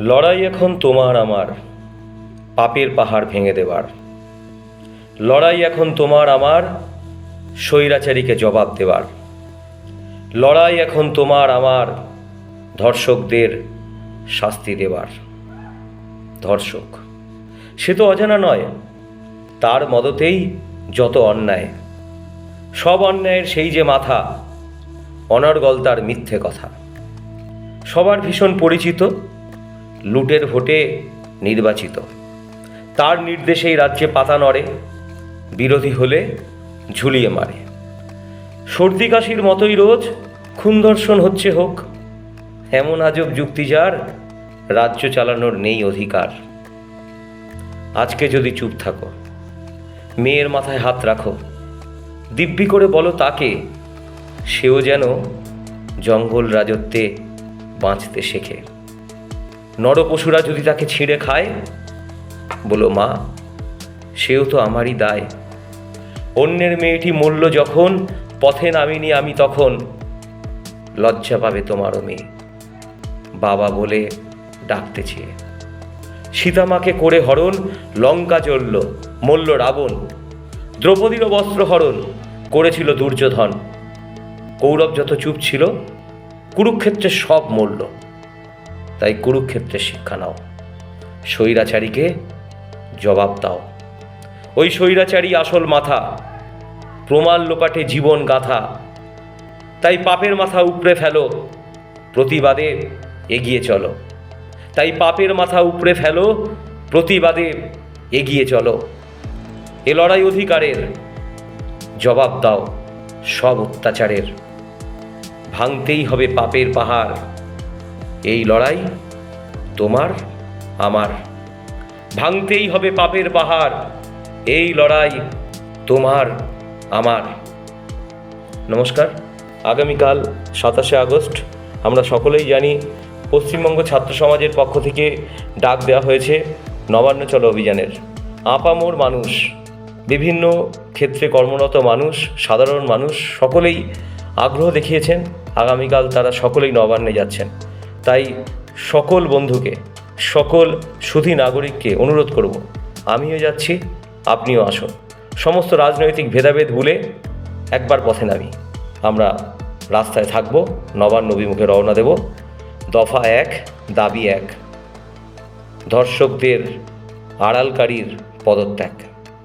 লড়াই এখন তোমার আমার, পাপের পাহাড় ভেঙে দেবার। লড়াই এখন তোমার আমার, স্বৈরাচারীকে জবাব দেবার। লড়াই এখন তোমার আমার, ধর্ষকদের শাস্তি দেবার। ধর্ষক, সে তো অজানা নয়, তার মদতেই যত অন্যায়, সব অন্যায়ের সেই যে মাথা, অনর্গল তার মিথ্যে কথা। সবার ভীষণ পরিচিত লুটের ভোটে নির্বাচিত। তার নির্দেশেই রাজ্যে পাতা নড়ে, বিরোধী হলে ঝুলিয়ে মারে। সর্দি কাশির মতোই রোজ খুন ধর্ষণ হচ্ছে হোক, এমন আজব যুক্তি যার রাজ্য চালানোর নেই অধিকার। আজকে যদি চুপ থাকো, মেয়ের মাথায় হাত রাখো, দিব্যি করে বলো তাকে, সেও যেন জঙ্গল রাজত্বে বাঁচতে শেখে। নরপশুরা যদি তাকে ছিঁড়ে খায়? বলো, মা, সেও তো আমারই দায়। অন্যের মেয়েটি মূল্য যখন, পথে নামিনি আমি তখন। লজ্জা পাবে তোমারও মেয়ে, বাবা বলে ডাকতে চেয়ে। সীতামাকে করে হরণ, লঙ্কা জ্বলল মল্ল রাবণ। দ্রৌপদীরও বস্ত্র হরণ, করেছিল দুর্যোধন। কৌরব যত চুপ ছিল কুরুক্ষেত্রে সব মরল। তাই কুরুক্ষেত্রের শিক্ষা নাও। স্বৈরাচারীকে জবাব দাও। ওই স্বৈরাচারী আসল মাথা, প্রমাণ লোপাটে জীবন গাথা। তাই পাপের মাথা উপড়ে ফেলো, প্রতিবাদে এগিয়ে চলো। তাই পাপের মাথা উপড়ে ফেলো, প্রতিবাদে এগিয়ে চলো। এ লড়াই অধিকারের, জবাব দাও সব অত্যাচারের। ভাঙতেই হবে পাপের পাহাড়। এই লড়াই তোমার, আমার। ভাঙতেই হবে পাপের পাহাড়, এই লড়াই তোমার, আমার। নমস্কার, আগামীকাল সাতাশে আগস্ট, আমরা সকলেই জানি পশ্চিমবঙ্গ ছাত্র সমাজের পক্ষ থেকে ডাক দেওয়া হয়েছে নবান্ন চলো অভিযানের। আপামোর মানুষ, বিভিন্ন ক্ষেত্রে কর্মরত মানুষ, সাধারণ মানুষ, সকলেই আগ্রহ দেখিয়েছেন, আগামীকাল তারা সকলেই নবান্নে যাচ্ছেন। তাই সকল বন্ধুকে, সকল সুধী নাগরিককে অনুরোধ করব, আমিও যাচ্ছি, আপনিও আসুন। সমস্ত রাজনৈতিক ভেদাভেদ ভুলে একবার পথে নামি। আমরা রাস্তায় থাকব নবান্ন অভিমুখে রওনা দেব। দফা এক, দাবি এক। ধর্ষকদের আড়ালকারীর পদত্যাগ।